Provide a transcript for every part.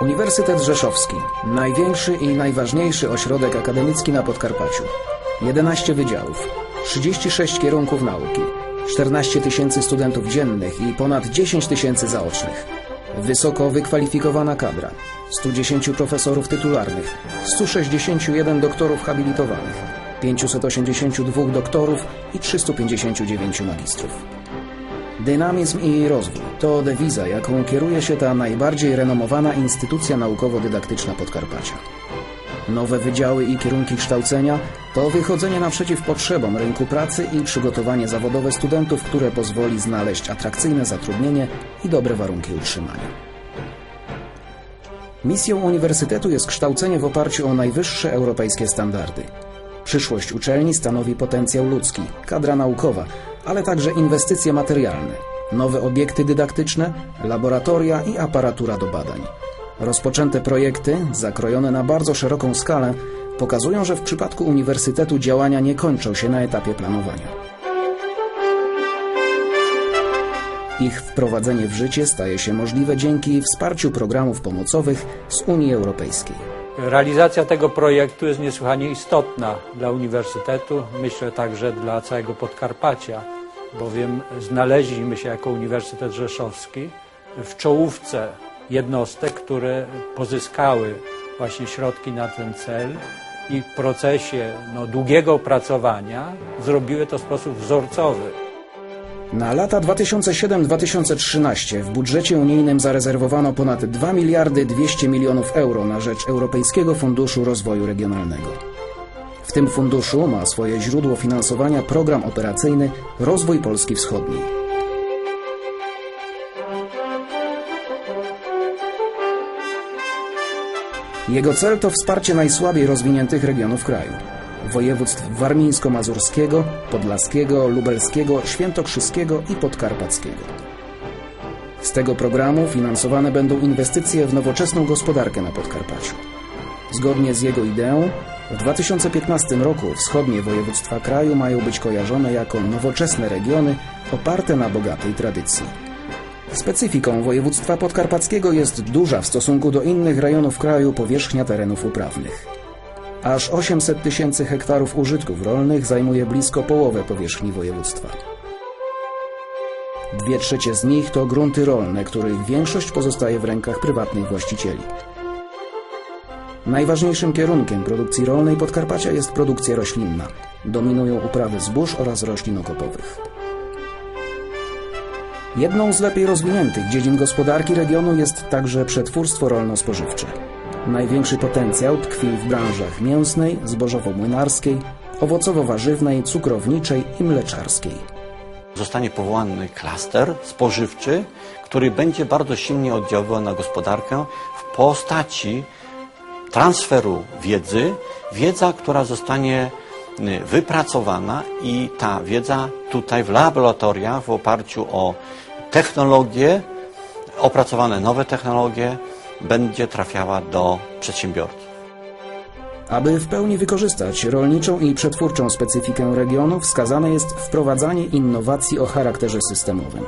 Uniwersytet Rzeszowski, największy i najważniejszy ośrodek akademicki na Podkarpaciu. 11 wydziałów, 36 kierunków nauki, 14 tysięcy studentów dziennych i ponad 10 tysięcy zaocznych. Wysoko wykwalifikowana kadra, 110 profesorów tytularnych, 161 doktorów habilitowanych, 582 doktorów i 359 magistrów. Dynamizm i rozwój to dewiza, jaką kieruje się ta najbardziej renomowana instytucja naukowo-dydaktyczna Podkarpacia. Nowe wydziały i kierunki kształcenia to wychodzenie naprzeciw potrzebom rynku pracy i przygotowanie zawodowe studentów, które pozwoli znaleźć atrakcyjne zatrudnienie i dobre warunki utrzymania. Misją uniwersytetu jest kształcenie w oparciu o najwyższe europejskie standardy. Przyszłość uczelni stanowi potencjał ludzki, kadra naukowa, ale także inwestycje materialne, nowe obiekty dydaktyczne, laboratoria i aparatura do badań. Rozpoczęte projekty, zakrojone na bardzo szeroką skalę, pokazują, że w przypadku uniwersytetu działania nie kończą się na etapie planowania. Ich wprowadzenie w życie staje się możliwe dzięki wsparciu programów pomocowych z Unii Europejskiej. Realizacja tego projektu jest niesłychanie istotna dla Uniwersytetu, myślę także dla całego Podkarpacia, bowiem znaleźliśmy się jako Uniwersytet Rzeszowski w czołówce jednostek, które pozyskały właśnie środki na ten cel i w procesie no, długiego opracowania zrobiły to w sposób wzorcowy. Na lata 2007-2013 w budżecie unijnym zarezerwowano ponad 2 miliardy 200 milionów euro na rzecz Europejskiego Funduszu Rozwoju Regionalnego. W tym funduszu ma swoje źródło finansowania program operacyjny Rozwój Polski Wschodniej. Jego cel to wsparcie najsłabiej rozwiniętych regionów kraju województw warmińsko-mazurskiego, podlaskiego, lubelskiego, świętokrzyskiego i podkarpackiego. Z tego programu finansowane będą inwestycje w nowoczesną gospodarkę na Podkarpaciu. Zgodnie z jego ideą, w 2015 roku wschodnie województwa kraju mają być kojarzone jako nowoczesne regiony oparte na bogatej tradycji. Specyfiką województwa podkarpackiego jest duża w stosunku do innych rejonów kraju powierzchnia terenów uprawnych. Aż 800 tysięcy hektarów użytków rolnych zajmuje blisko połowę powierzchni województwa. Dwie trzecie z nich to grunty rolne, których większość pozostaje w rękach prywatnych właścicieli. Najważniejszym kierunkiem produkcji rolnej Podkarpacia jest produkcja roślinna. Dominują uprawy zbóż oraz roślin okopowych. Jedną z lepiej rozwiniętych dziedzin gospodarki regionu jest także przetwórstwo rolno-spożywcze. Największy potencjał tkwi w branżach mięsnej, zbożowo-młynarskiej, owocowo-warzywnej, cukrowniczej i mleczarskiej. Zostanie powołany klaster spożywczy, który będzie bardzo silnie oddziaływał na gospodarkę w postaci transferu wiedzy, wiedza, która zostanie y, wypracowana i ta wiedza tutaj w laboratoriach w oparciu o technologie, opracowane nowe technologie, będzie trafiała do przedsiębiorców. Aby w pełni wykorzystać rolniczą i przetwórczą specyfikę regionu, wskazane jest wprowadzanie innowacji o charakterze systemowym.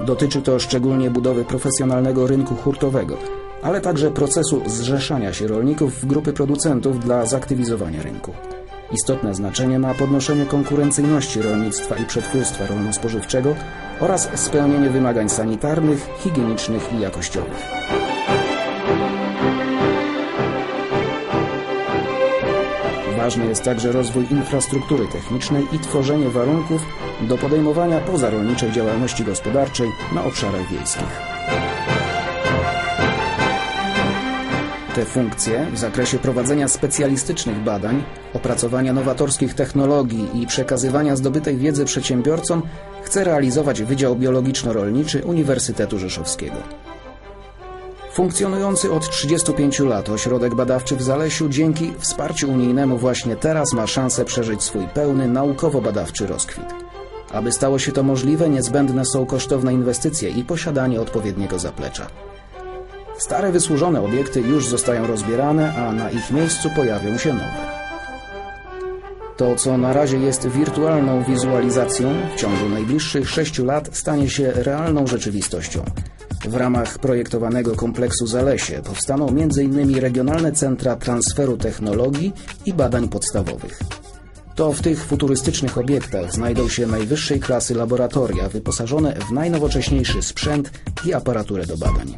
Dotyczy to szczególnie budowy profesjonalnego rynku hurtowego, ale także procesu zrzeszania się rolników w grupy producentów dla zaktywizowania rynku. Istotne znaczenie ma podnoszenie konkurencyjności rolnictwa i przetwórstwa rolno-spożywczego oraz spełnienie wymagań sanitarnych, higienicznych i jakościowych. Ważny jest także rozwój infrastruktury technicznej i tworzenie warunków do podejmowania pozarolniczej działalności gospodarczej na obszarach wiejskich. Te funkcje w zakresie prowadzenia specjalistycznych badań, opracowania nowatorskich technologii i przekazywania zdobytej wiedzy przedsiębiorcom chce realizować Wydział Biologiczno-Rolniczy Uniwersytetu Rzeszowskiego. Funkcjonujący od 35 lat ośrodek badawczy w Zalesiu dzięki wsparciu unijnemu właśnie teraz ma szansę przeżyć swój pełny naukowo-badawczy rozkwit. Aby stało się to możliwe, niezbędne są kosztowne inwestycje i posiadanie odpowiedniego zaplecza. Stare wysłużone obiekty już zostają rozbierane, a na ich miejscu pojawią się nowe. To, co na razie jest wirtualną wizualizacją, w ciągu najbliższych sześciu lat stanie się realną rzeczywistością. W ramach projektowanego kompleksu Zalesie powstaną m.in. regionalne centra transferu technologii i badań podstawowych. To w tych futurystycznych obiektach znajdą się najwyższej klasy laboratoria wyposażone w najnowocześniejszy sprzęt i aparaturę do badań.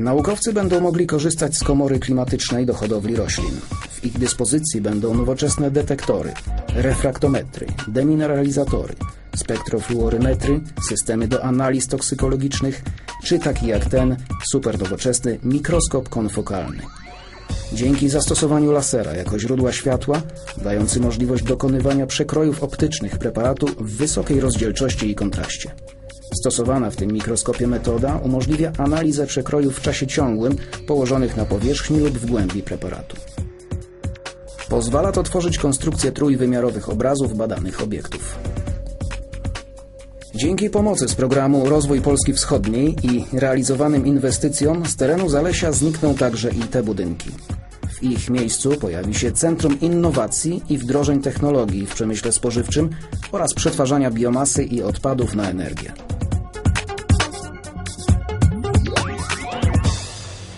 Naukowcy będą mogli korzystać z komory klimatycznej do hodowli roślin. W ich dyspozycji będą nowoczesne detektory, refraktometry, demineralizatory, spektrofluorymetry, systemy do analiz toksykologicznych, czy taki jak ten supernowoczesny mikroskop konfokalny. Dzięki zastosowaniu lasera jako źródła światła, dający możliwość dokonywania przekrojów optycznych preparatu w wysokiej rozdzielczości i kontraście. Stosowana w tym mikroskopie metoda umożliwia analizę przekrojów w czasie ciągłym położonych na powierzchni lub w głębi preparatu. Pozwala to tworzyć konstrukcję trójwymiarowych obrazów badanych obiektów. Dzięki pomocy z programu Rozwój Polski Wschodniej i realizowanym inwestycjom z terenu Zalesia znikną także i te budynki. W ich miejscu pojawi się Centrum Innowacji i Wdrożeń Technologii w przemyśle spożywczym oraz przetwarzania biomasy i odpadów na energię.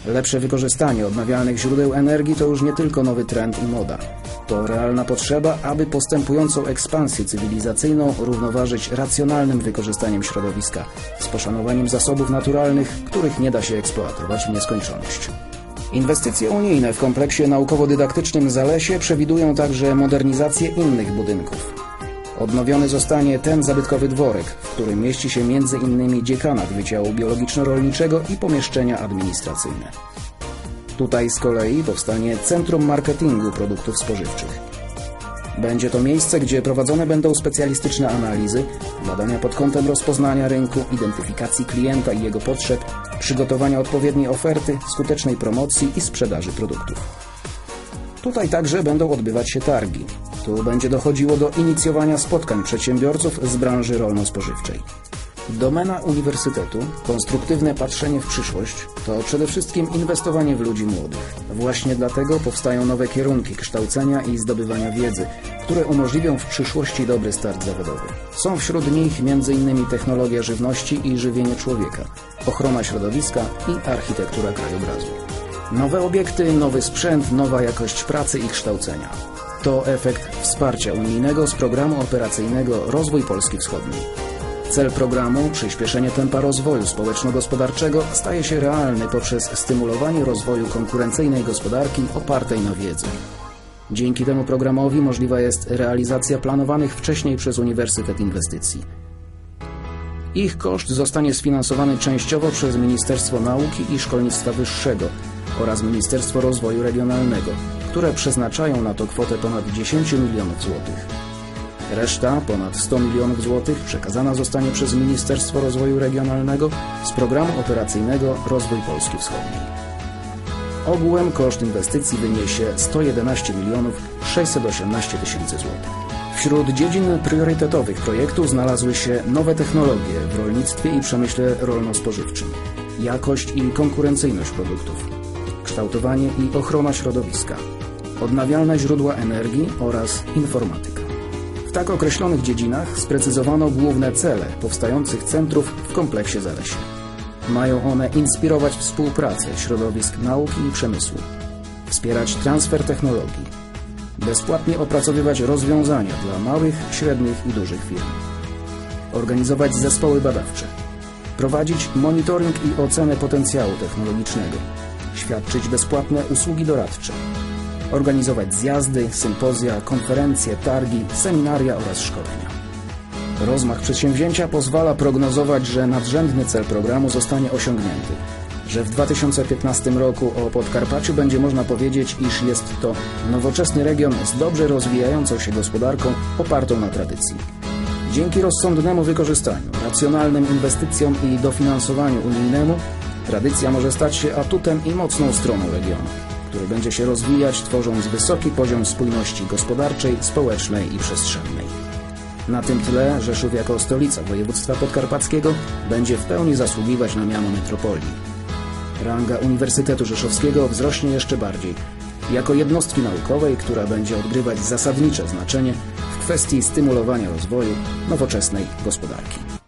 Lepsze wykorzystanie odnawialnych źródeł energii to już nie tylko nowy trend i moda. To realna potrzeba, aby postępującą ekspansję cywilizacyjną równoważyć racjonalnym wykorzystaniem środowiska z poszanowaniem zasobów naturalnych, których nie da się eksploatować w nieskończoność. Inwestycje unijne w kompleksie naukowo-dydaktycznym Zalesie przewidują także modernizację innych budynków. Odnowiony zostanie ten zabytkowy dworek, w którym mieści się m.in. dziekanat Wydziału Biologiczno-Rolniczego i pomieszczenia administracyjne. Tutaj z kolei powstanie Centrum Marketingu Produktów Spożywczych. Będzie to miejsce, gdzie prowadzone będą specjalistyczne analizy, badania pod kątem rozpoznania rynku, identyfikacji klienta i jego potrzeb, przygotowania odpowiedniej oferty, skutecznej promocji i sprzedaży produktów. Tutaj także będą odbywać się targi. Tu będzie dochodziło do inicjowania spotkań przedsiębiorców z branży rolno-spożywczej. Domena uniwersytetu, konstruktywne patrzenie w przyszłość, to przede wszystkim inwestowanie w ludzi młodych. Właśnie dlatego powstają nowe kierunki kształcenia i zdobywania wiedzy, które umożliwią w przyszłości dobry start zawodowy. Są wśród nich m.in. technologia żywności i żywienie człowieka, ochrona środowiska i architektura krajobrazu. Nowe obiekty, nowy sprzęt, nowa jakość pracy i kształcenia. To efekt wsparcia unijnego z programu operacyjnego Rozwój Polski Wschodniej. Cel programu, przyspieszenie tempa rozwoju społeczno-gospodarczego, staje się realny poprzez stymulowanie rozwoju konkurencyjnej gospodarki opartej na wiedzy. Dzięki temu programowi możliwa jest realizacja planowanych wcześniej przez Uniwersytet inwestycji. Ich koszt zostanie sfinansowany częściowo przez Ministerstwo Nauki i Szkolnictwa Wyższego oraz Ministerstwo Rozwoju Regionalnego, które przeznaczają na to kwotę ponad 10 milionów złotych. Reszta, ponad 100 milionów złotych, przekazana zostanie przez Ministerstwo Rozwoju Regionalnego z programu operacyjnego Rozwój Polski Wschodniej. Ogółem koszt inwestycji wyniesie 111 milionów 618 tysięcy złotych. Wśród dziedzin priorytetowych projektu znalazły się nowe technologie w rolnictwie i przemyśle rolno-spożywczym, jakość i konkurencyjność produktów, kształtowanie i ochrona środowiska, odnawialne źródła energii oraz informatyka. W tak określonych dziedzinach sprecyzowano główne cele powstających centrów w kompleksie Zalesie. Mają one inspirować współpracę środowisk nauki i przemysłu, wspierać transfer technologii, bezpłatnie opracowywać rozwiązania dla małych, średnich i dużych firm, organizować zespoły badawcze, prowadzić monitoring i ocenę potencjału technologicznego, świadczyć bezpłatne usługi doradcze, organizować zjazdy, sympozja, konferencje, targi, seminaria oraz szkolenia. Rozmach przedsięwzięcia pozwala prognozować, że nadrzędny cel programu zostanie osiągnięty, że w 2015 roku o Podkarpaciu będzie można powiedzieć, iż jest to nowoczesny region z dobrze rozwijającą się gospodarką opartą na tradycji. Dzięki rozsądnemu wykorzystaniu, racjonalnym inwestycjom i dofinansowaniu unijnemu, tradycja może stać się atutem i mocną stroną regionu który będzie się rozwijać, tworząc wysoki poziom spójności gospodarczej, społecznej i przestrzennej. Na tym tle Rzeszów jako stolica województwa podkarpackiego będzie w pełni zasługiwać na miano metropolii. Ranga Uniwersytetu Rzeszowskiego wzrośnie jeszcze bardziej, jako jednostki naukowej, która będzie odgrywać zasadnicze znaczenie w kwestii stymulowania rozwoju nowoczesnej gospodarki.